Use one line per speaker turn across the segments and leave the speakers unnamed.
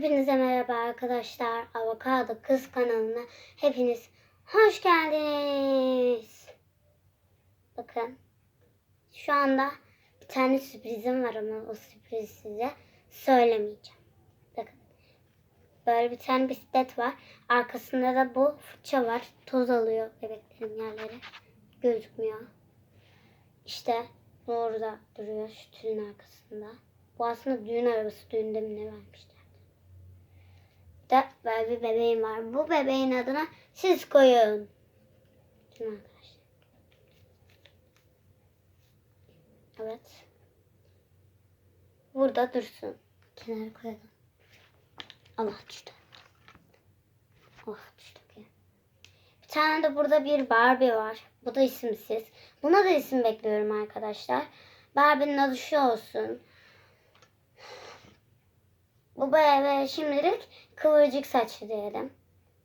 Hepinize merhaba arkadaşlar. Avokado Kız kanalına hepiniz hoş geldiniz. Bakın. Şu anda bir tane sürprizim var ama o sürprizi size söylemeyeceğim. Bakın. Böyle bir tane bisiklet var. Arkasında da bu fırça var. Toz alıyor bebeklerin yerleri. Gözükmüyor. İşte orada duruyor şu arkasında. Bu aslında düğün arabası. Düğünde mi ne vermişler? Da böyle bir bebeğim var. Bu bebeğin adına siz koyun. Mi arkadaşlar? Evet. Burada dursun. Kenara koyalım. Allah düştü. Oh düştü. Bir tane de burada bir Barbie var. Bu da isimsiz. Buna da isim bekliyorum arkadaşlar. Barbie'nin adı şu olsun. Bu bebe şimdilik kıvırcık saçlı diyelim.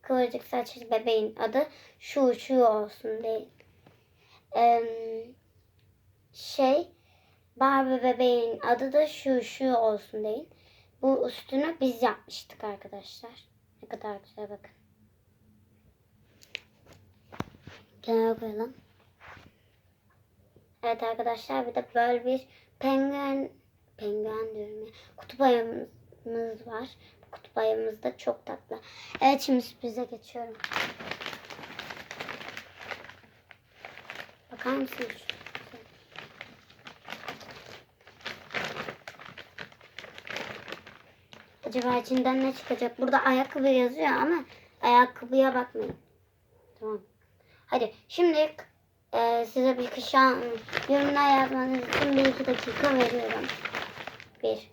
Kıvırcık saçlı bebeğin adı şu şu olsun değil. Ee, şey Barbie bebeğin adı da şu şu olsun değil. Bu üstünü biz yapmıştık arkadaşlar. Ne kadar güzel bakın. Kenara koyalım. Evet arkadaşlar bir de böyle bir penguen penguen diyorum ya. Kutup ayımız ayımız var. Kutup ayımız da çok tatlı. Evet şimdi sürprize geçiyorum. Bakar mısınız? Acaba içinden ne çıkacak? Burada ayakkabı yazıyor ama ayakkabıya bakmayın. Tamam. Hadi şimdi e, size bir kışan yorumlar yazmanız için bir iki dakika veriyorum. Bir.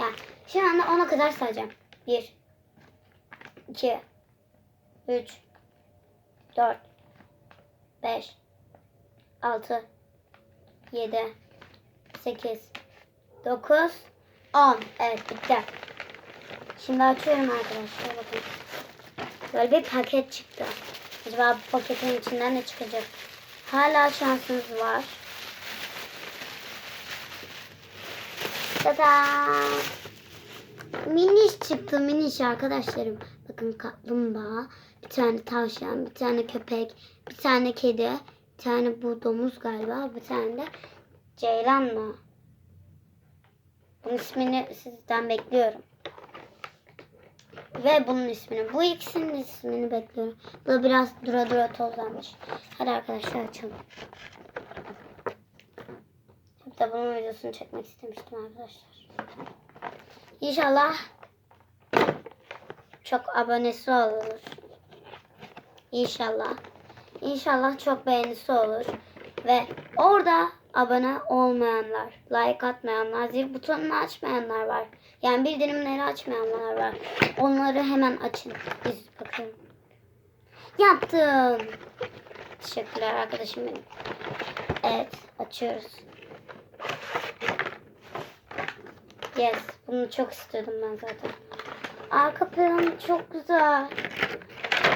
Yani şu anda 10'a kadar sayacağım. 1 2 3 4 5 6 7 8 9 10 Evet bitti. Şimdi açıyorum arkadaşlar bakın. Böyle bir paket çıktı. Acaba bu paketin içinden ne çıkacak? Hala şansınız var. Tada! Miniş çıktı miniş arkadaşlarım. Bakın kaplumbağa, bir tane tavşan, bir tane köpek, bir tane kedi, bir tane bu domuz galiba, bir tane de ceylan mı? Bunun ismini sizden bekliyorum. Ve bunun ismini, bu ikisinin ismini bekliyorum. Bu biraz dura dura tozlanmış. Hadi arkadaşlar açalım. De bunun videosunu çekmek istemiştim arkadaşlar. İnşallah çok abonesi olur. İnşallah. İnşallah çok beğenisi olur. Ve orada abone olmayanlar, like atmayanlar, zil butonunu açmayanlar var. Yani bildirimleri açmayanlar var. Onları hemen açın. Biz bakalım. Yaptım. Teşekkürler arkadaşım benim. Evet açıyoruz. Yes. Bunu çok istiyordum ben zaten. Arka plan çok güzel.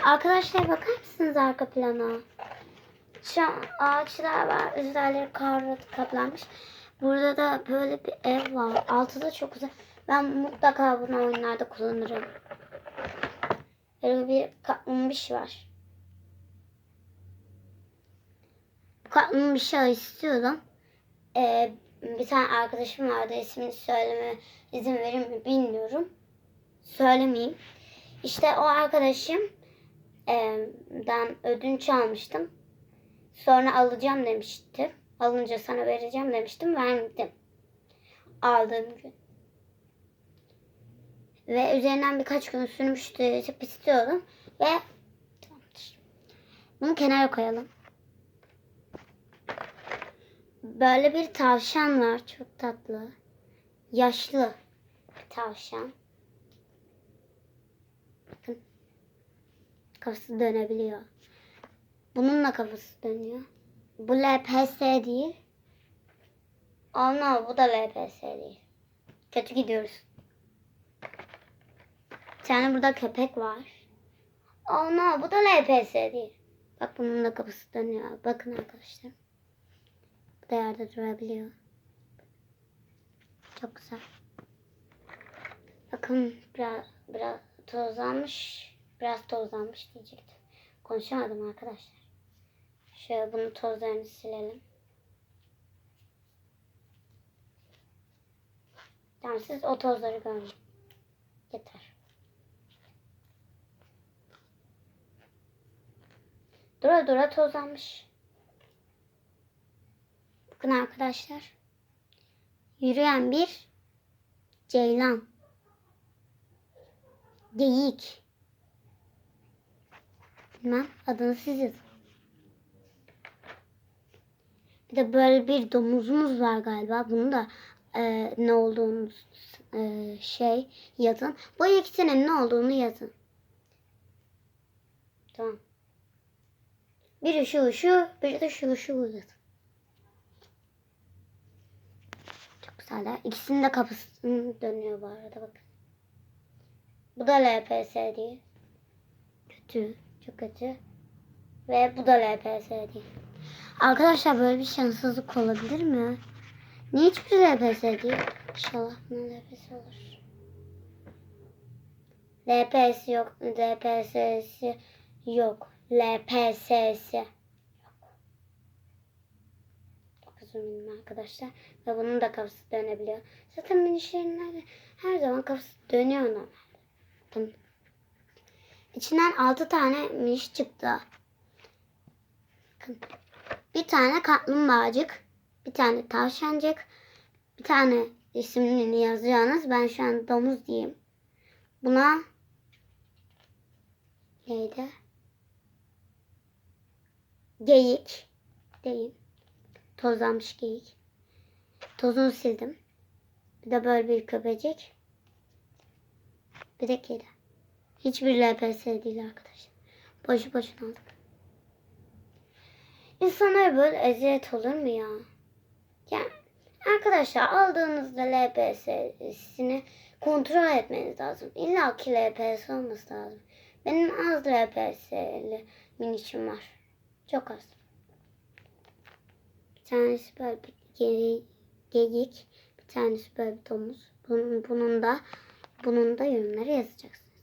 Arkadaşlar bakar mısınız arka plana? An ağaçlar var. Üzerleri karla kaplanmış. Burada da böyle bir ev var. Altı da çok güzel. Ben mutlaka bunu oyunlarda kullanırım. Böyle bir kaplanmış var. Kaplanmış şey istiyordum. Ee, bir tane arkadaşım vardı. ismini söyleme izin verir mi bilmiyorum. Söylemeyeyim. İşte o arkadaşım e, ben ödünç almıştım. Sonra alacağım demişti. Alınca sana vereceğim demiştim. Vermedim. Aldığım gün. Ve üzerinden birkaç gün sürmüştü. Çok istiyordum. Ve tamamdır. Bunu kenara koyalım. Böyle bir tavşan var. Çok tatlı. Yaşlı bir tavşan. Bakın. Kafası dönebiliyor. Bununla kafası dönüyor. Bu LPS değil. No, bu da LPS değil. Kötü gidiyoruz. Bir tane burada köpek var. No, bu da LPS değil. Bak bunun da kafası dönüyor. Bakın arkadaşlar. Da yerde durabiliyor. Çok güzel. Bakın biraz biraz tozlanmış. Biraz tozlanmış diyecektim. Konuşamadım arkadaşlar. Şöyle bunu tozlarını silelim. Tamam siz o tozları görmeyin. Yeter. Dura dura tozlanmış. Bakın arkadaşlar. Yürüyen bir ceylan. Geyik. Bilmem adını siz yazın. Bir de böyle bir domuzumuz var galiba. Bunu da e, ne olduğunu e, şey yazın. Bu ikisinin ne olduğunu yazın. Tamam. Biri şu şu, biri de şu şu yazın. Güzeller. İkisinin de kapısı dönüyor bu arada bakın. Bu da LPS değil. Kötü. Çok kötü. Ve bu da LPS değil. Arkadaşlar böyle bir şanssızlık olabilir mi? Niye hiçbir LPS değil? İnşallah buna LPS olur. LPS yok. LPS'si yok. LPS'si dilerim arkadaşlar. Ve bunun da kafası dönebiliyor. Zaten minişlerin her zaman kafası dönüyor normalde. İçinden 6 tane miniş çıktı. Bakın. Bir tane kaplumbağacık, bir tane tavşancık, bir tane isimini yazacağınız. Ben şu an domuz diyeyim. Buna neydi? Geyik değil. Tozlanmış geyik. Tozunu sildim. Bir de böyle bir köpecik. Bir de kedi. Hiçbir LPS değil arkadaşlar. Boşu boşuna aldık. İnsanlara böyle eziyet olur mu ya? Yani arkadaşlar aldığınızda LPS'sini kontrol etmeniz lazım. İlla ki LPS olması lazım. Benim az LPS'li minişim var. Çok az. Tanesi böyle bir geri, geyik. Bir tanesi böyle bir domuz. Bunun, bunun da bunun da yorumları yazacaksınız.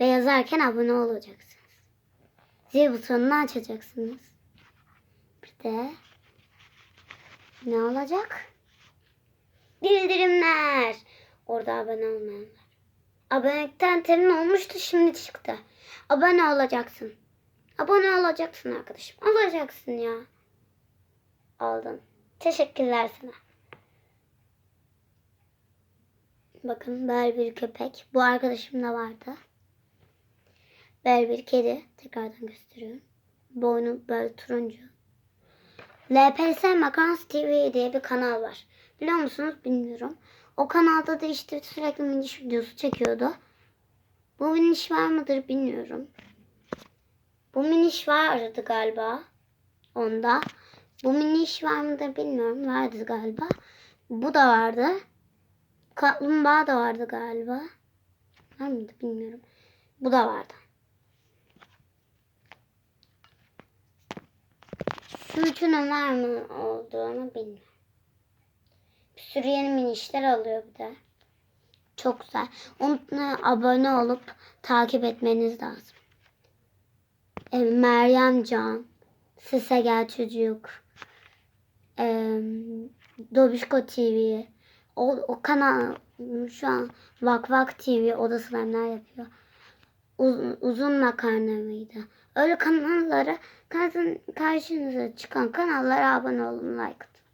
Ve yazarken abone olacaksınız. Zil butonunu açacaksınız. Bir de ne olacak? Bildirimler. Orada abone olmayanlar. Abonelikten temin olmuştu şimdi çıktı. Abone olacaksın. Abone olacaksın arkadaşım. Olacaksın ya. Aldın. Teşekkürler sana. Bakın böyle bir köpek. Bu arkadaşım da vardı. Böyle bir kedi. Tekrardan gösteriyorum. Boynu böyle turuncu. LPS Makarnas TV diye bir kanal var. Biliyor musunuz bilmiyorum. O kanalda da işte sürekli miniş videosu çekiyordu. Bu miniş var mıdır bilmiyorum. Bu miniş vardı galiba. Onda. Bu miniş var mıdır bilmiyorum. Vardı galiba. Bu da vardı. Kaplumbağa da vardı galiba. Var mıydı bilmiyorum. Bu da vardı. Şu üçünün var mı olduğunu bilmiyorum. Bir sürü yeni minişler alıyor bir de. Çok güzel. Onunla abone olup takip etmeniz lazım. E, Meryem Can, Sese Gel Çocuk, e, Dobişko TV, o, o kanal şu an Vak Vak TV o da slime'lar yapıyor. Uz, uzun makarna mıydı? Öyle kanallara karşın, karşınıza çıkan kanallara abone olun like atın.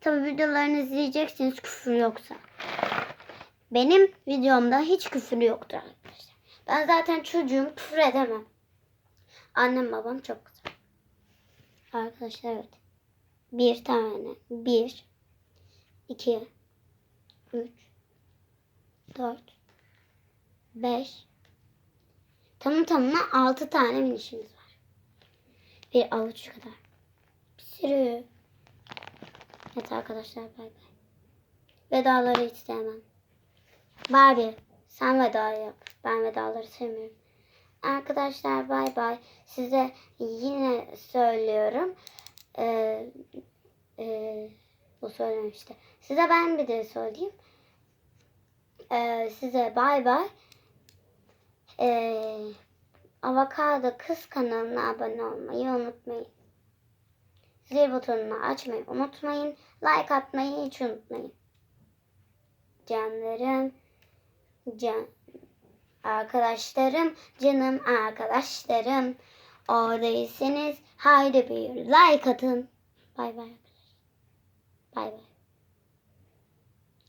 Tabi videolarını izleyeceksiniz küfür yoksa. Benim videomda hiç küfür yoktur arkadaşlar. Ben zaten çocuğum küfür edemem. Annem babam çok. Arkadaşlar evet. Bir tane. Bir. iki, Üç. Dört. Beş. Tamam tamına altı tane minişimiz var. Bir avuç kadar. Bir sürü. Evet arkadaşlar bay bay. Vedaları hiç sevmem. Barbie sen veda yap. Ben vedaları sevmiyorum. Arkadaşlar bay bay. Size yine söylüyorum. Ee, e, bu söylemişti. Size ben bir de söyleyeyim. e, size bay bay. E, Avokado Kız kanalına abone olmayı unutmayın. Zil butonunu açmayı unutmayın. Like atmayı hiç unutmayın. Canlarım, can, arkadaşlarım, canım arkadaşlarım. Oradaysanız haydi bir like atın. Bay bay arkadaşlar. Bay bay.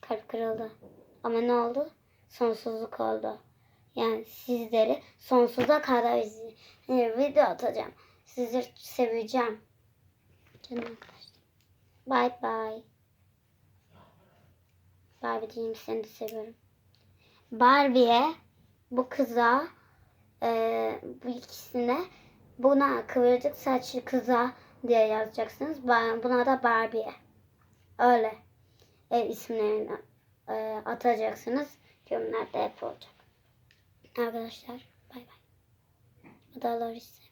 Kalp kırıldı. Ama ne oldu? Sonsuzluk oldu. Yani sizleri sonsuza kadar. Video atacağım. Sizleri seveceğim. Canım arkadaşlar. Bay bay. Barbie diyeyim seni de seviyorum. Barbie'ye bu kıza e, bu ikisine buna kıvırcık saçlı kıza diye yazacaksınız. Buna da Barbie'ye. Öyle e, isimlerini e, atacaksınız. Yorumlarda hep olacak. Arkadaşlar bay bay. Adalar ise.